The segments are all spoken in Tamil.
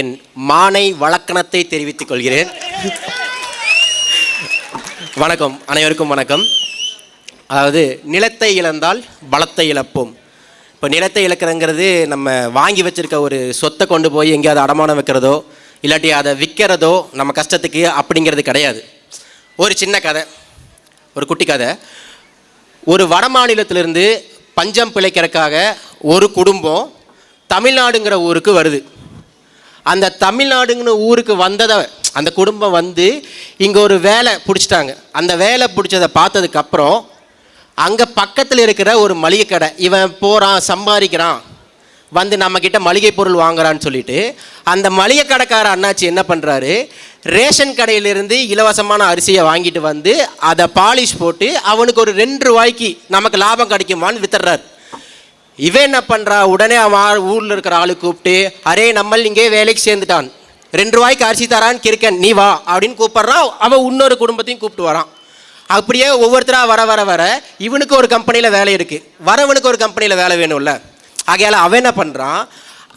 என் மானை வழக்கணத்தை தெரிவித்துக் கொள்கிறேன். வணக்கம் அனைவருக்கும் வணக்கம். அதாவது நிலத்தை இழந்தால் பலத்தை இழப்போம். இப்போ நிலத்தை இழக்கிறங்கிறது நம்ம வாங்கி வச்சிருக்க ஒரு சொத்தை கொண்டு போய் எங்கேயாவது அடமானம் வைக்கிறதோ இல்லாட்டி அதை விற்கிறதோ நம்ம கஷ்டத்துக்கு அப்படிங்கிறது கிடையாது. ஒரு சின்ன கதை ஒரு குட்டி கதை. ஒரு வட மாநிலத்திலிருந்து பஞ்சம் பிழைக்கிறதுக்காக ஒரு குடும்பம் தமிழ்நாடுங்கிற ஊருக்கு வருது. அந்த தமிழ்நாடுங்கிற ஊருக்கு வந்ததை அந்த குடும்பம் வந்து இங்கே ஒரு வேலை பிடிச்சிட்டாங்க. அந்த வேலை பிடிச்சதை பார்த்ததுக்கப்புறம் அங்கே பக்கத்தில் இருக்கிற ஒரு மளிகை கடை இவன் போகிறான் சம்பாதிக்கிறான் வந்து நம்மக்கிட்ட மளிகை பொருள் வாங்குறான்னு சொல்லிட்டு அந்த மளிகை கடைக்கார அண்ணாச்சி என்ன பண்ணுறாரு ரேஷன் கடையிலிருந்து இலவசமான அரிசியை வாங்கிட்டு வந்து அதை பாலிஷ் போட்டு அவனுக்கு ஒரு ரெண்டு ரூபாய்க்கு நமக்கு லாபம் கிடைக்குமான்னு வித்துறாரு இவன் என்ன பண்ணுறா உடனே அவன் ஊரில் இருக்கிற ஆளு கூப்பிட்டு அரே நம்மள் இங்கே வேலைக்கு சேர்ந்துட்டான். ரெண்டு ரூபாய்க்கு அரிசி தரான்னு கிருக்கன் நீ வா அப்படின்னு கூப்பிட்றான் அவன் இன்னொரு குடும்பத்தையும் கூப்பிட்டு வரான். அப்படியே ஒவ்வொருத்தராக வர வர வர இவனுக்கு ஒரு கம்பெனியில் வேலை இருக்குது வரவனுக்கு ஒரு கம்பெனியில் வேலை வேணும்ல. ஆகையால் அவன் என்ன பண்ணுறான்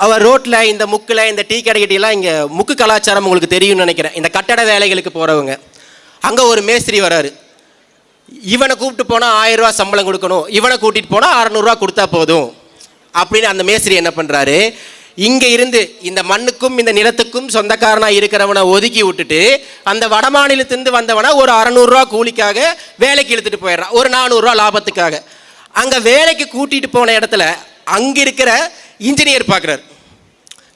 அவன் ரோட்டில் இந்த முக்கில் இந்த டீ கடைக்கிட்டலாம் இங்கே முக்கு கலாச்சாரம் உங்களுக்கு தெரியும்னு நினைக்கிறேன். இந்த கட்டட வேலைகளுக்கு போகிறவங்க அங்கே ஒரு மேஸ்திரி வராரு. இவனை கூப்பிட்டு போனால் ஆயிரம் ரூபா சம்பளம் கொடுக்கணும். இவனை கூட்டிகிட்டு போனால் அறநூறுவா கொடுத்தா போதும். அப்படின்னு அந்த மேஸ்திரி என்ன பண்ணுறாரு இங்கே இருந்து இந்த மண்ணுக்கும் இந்த நிலத்துக்கும் சொந்தக்காரனாக இருக்கிறவனை ஒதுக்கி விட்டுட்டு அந்த வட மாநிலத்திலிருந்து வந்தவனை ஒரு அறநூறுரூவா கூலிக்காக வேலைக்கு இழுத்துட்டு போயிடுறான். ஒரு நானூறுரூவா லாபத்துக்காக. அங்கே வேலைக்கு கூட்டிகிட்டு போன இடத்துல அங்கே இருக்கிற இன்ஜினியர் பார்க்குறாரு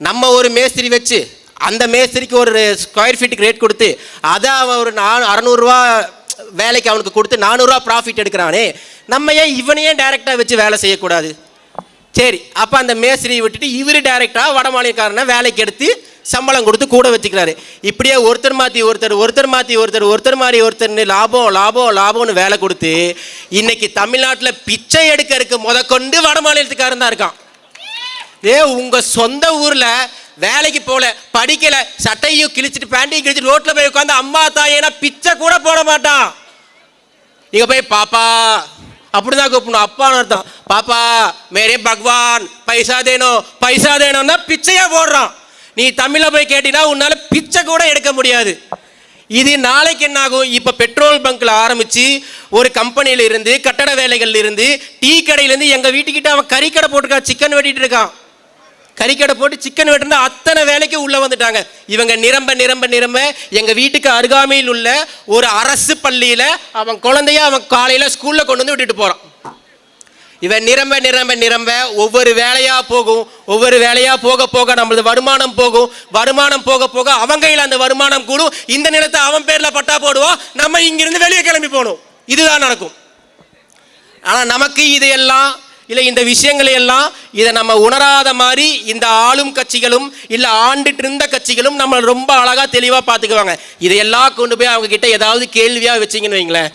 நம்ம ஒரு மேஸ்திரி வச்சு அந்த மேஸ்திரிக்கு ஒரு ஸ்கொயர் ஃபீட்டுக்கு ரேட் கொடுத்து அதை அவன் ஒரு நான் அறநூறுரூவா வேலைக்கு அவனுக்கு கொடுத்து நானூறுரூவா ப்ராஃபிட் எடுக்கிறானே நம்ம ஏன் இவனையே டேரெக்டாக வச்சு வேலை செய்யக்கூடாது? சரி அப்போ அந்த மேஸ்திரியை விட்டுட்டு இவர் டேரெக்டாக வடமாநிலக்காரனை வேலைக்கு எடுத்து சம்பளம் கொடுத்து கூட வச்சுக்கிறாரு. இப்படியே ஒருத்தர் மாற்றி ஒருத்தர் ஒருத்தர் மாற்றி ஒருத்தர் ஒருத்தர் மாதிரி ஒருத்தர்னு லாபம் லாபம் லாபம்னு வேலை கொடுத்து இன்னைக்கு தமிழ்நாட்டில் பிச்சை எடுக்கிறதுக்கு முதற்கொண்டு வட மாநிலத்துக்காரன் தான் இருக்கான். ஏ உங்கள் சொந்த ஊரில் வேலைக்கு போகல படிக்கல சட்டையும் கிழிச்சிட்டு பேண்டையும் கிழிச்சிட்டு ரோட்டில் போய் உட்காந்து அம்மா தாயேனா பிச்சை கூட போட மாட்டான். நீங்க போய் பாப்பா அப்படிதான் கூப்பிடணும். அப்பான்னு அர்த்தம். பாப்பா மேரே பகவான் பைசா தேனோ பைசா தேனோன்னா பிச்சையா போடுறான். நீ தமிழில் போய் கேட்டீங்கன்னா உன்னால பிச்சை கூட எடுக்க முடியாது. இது நாளைக்கு என்ன ஆகும் இப்போ பெட்ரோல் பங்க்கில் ஆரம்பித்து ஒரு கம்பெனியில் இருந்து கட்டட வேலைகள்ல இருந்து டீ கடையிலேருந்து எங்கள் வீட்டுக்கிட்ட அவன் கறிக்கடை போட்டிருக்கான் சிக்கன் வெட்டிட்டு இருக்கான். கறிக்கடை போட்டு சிக்கன் வெட்டினா அத்தனை வேலைக்கு உள்ளே வந்துட்டாங்க. இவங்க நிரம்ப நிரம்ப நிரம்ப எங்கள் வீட்டுக்கு அருகாமையில் உள்ள ஒரு அரசு பள்ளியில் அவன் குழந்தைய அவன் காலையில் ஸ்கூலில் கொண்டு வந்து விட்டுட்டு போகிறான் இவன் நிரம்ப நிரம்ப நிரம்ப ஒவ்வொரு வேலையாக போகும் ஒவ்வொரு வேலையாக போக போக நம்மளது வருமானம் போகும். வருமானம் போக போக அவன் கையில் அந்த வருமானம் கூடும். இந்த நிலத்தை அவன் பேரில் பட்டா போடுவோம் நம்ம இங்கிருந்து வெளியே கிளம்பி போகணும். இதுதான் நடக்கும். ஆனால் நமக்கு இதையெல்லாம் இல்லை இந்த விஷயங்களை எல்லாம் இதை நம்ம உணராத மாதிரி இந்த ஆளும் கட்சிகளும் இல்லை ஆண்டுட்டு இருந்த கட்சிகளும் நம்ம ரொம்ப அழகாக தெளிவாக பார்த்துக்குவாங்க. இதையெல்லாம் கொண்டு போய் அவங்க கிட்ட ஏதாவது கேள்வியாக வச்சிங்கன்னு வைங்களேன்.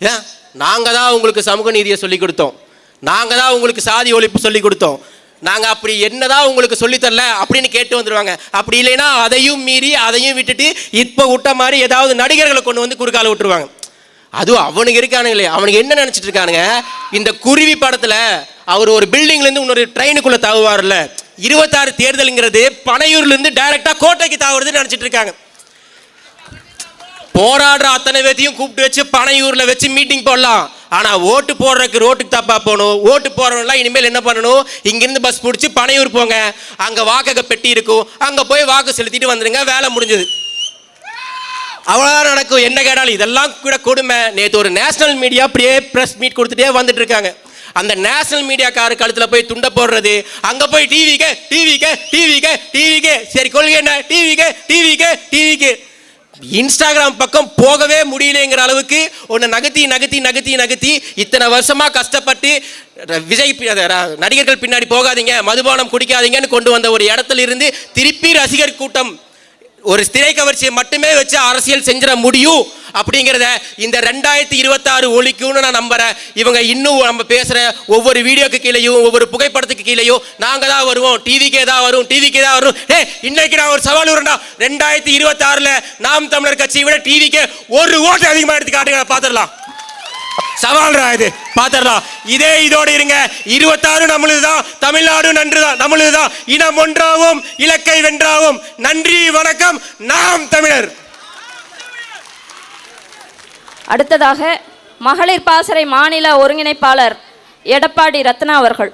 ஏன்? நாங்கள் தான் உங்களுக்கு சமூக நீதியை சொல்லிக் கொடுத்தோம். நாங்கள் தான் உங்களுக்கு சாதி ஒழிப்பு சொல்லிக் கொடுத்தோம். நாங்கள் அப்படி என்னதான் உங்களுக்கு சொல்லித் தரல அப்படின்னு கேட்டு வந்துடுவாங்க அப்படி இல்லைன்னா அதையும் மீறி அதையும் விட்டுட்டு இப்போ விட்ட மாதிரி ஏதாவது நடிகர்களை கொண்டு வந்து குறுக்கால விட்டுருவாங்க. அதுவும் அவனுக்கு இருக்கானுங்களே. அவனுக்கு என்ன நினச்சிட்டு இருக்கானுங்க? இந்த குருவி படத்தில் அவர் ஒரு பில்டிங்லேருந்து இன்னொரு ட்ரெயினுக்குள்ளே தாவுவார்ல இருபத்தாறு தேர்தலுங்கிறது பனையூர்லேருந்து டைரெக்டாக கோட்டைக்கு தாவுறதுன்னு நினச்சிட்டு இருக்காங்க. போராடுற அத்தனை பேத்தையும் கூப்பிட்டு வச்சு பனையூரில் வச்சு மீட்டிங் போடலாம். ஆனால் ஓட்டு போடுறதுக்கு ரோட்டுக்கு தப்பா போகணும். ஓட்டு போடுறவங்களாம் இனிமேல் என்ன பண்ணணும்? இங்கேருந்து பஸ் பிடிச்சி பனையூர் போங்க. அங்கே வாக்கக பெட்டி இருக்கும். அங்கே போய் வாக்கு செலுத்திட்டு வந்துடுங்க வேலை முடிஞ்சது. அவ்வளோதான் நடக்கும். என்ன கேட்டாலும் இதெல்லாம் கூட கொடுமை. நேற்று ஒரு நேஷனல் மீடியா அப்படியே ப்ரெஸ் மீட் கொடுத்துட்டே வந்துட்டு இருக்காங்க அந்த நேஷனல் மீடியாக்கார கழுத்தில் போய் துண்டை போடுறது. அங்கே போய் டிவிக்கு டிவிக்கு டிவிக்கு டிவிக்கு சரி கொள்கை என்ன? டிவிக்கு டிவிக்கு டிவிக்கு இன்ஸ்டாகிராம் பக்கம் போகவே முடியலங்கிற அளவுக்கு ஒன்று நகர்த்தி நகர்த்தி நகர்த்தி நகர்த்தி இத்தனை வருஷமா கஷ்டப்பட்டு விஜய் பி- நடிகர்கள் பின்னாடி போகாதீங்க மதுபானம் குடிக்காதீங்கன்னு கொண்டு வந்த ஒரு இடத்துல இருந்து திருப்பி ரசிகர் கூட்டம் ஒரு திரை கவர்ச்சியை மட்டுமே வச்சு அரசியல் செஞ்சிட முடியும் அப்படிங்கிறத இந்த ரெண்டாயிரத்தி இருபத்தாறு ஒழிக்கும்னு நான் நம்புகிறேன் இவங்க இன்னும் நம்ம பேசுகிற ஒவ்வொரு வீடியோக்கு கீழேயும் ஒவ்வொரு புகைப்படத்துக்கு கீழேயும் நாங்கள் தான் வருவோம். டிவிக்கே தான் வரும் டிவிக்கே தான் வரும். ஏ இன்னைக்கு நான் ஒரு சவால் வரண்டா ரெண்டாயிரத்தி இருபத்தாறுல நாம் தமிழர் கட்சியை விட டிவிக்கே ஒரு ஓட்டு அதிகமாக எடுத்து காட்டுங்க பார்த்துடலாம். சவால்ரா இது. பாத்திரலாம் இதே இதோடு இருங்க. இருபத்தாறு நம்மளுதுதான் தமிழ்நாடு நன்றுதான் நம்மளுதுதான் இனம் ஒன்றாவும் இலக்கை வென்றாவும். நன்றி வணக்கம். நாம் தமிழர். அடுத்ததாக மகளிர் பாசறை மாநில ஒருங்கிணைப்பாளர் எடப்பாடி ரத்னா அவர்கள்.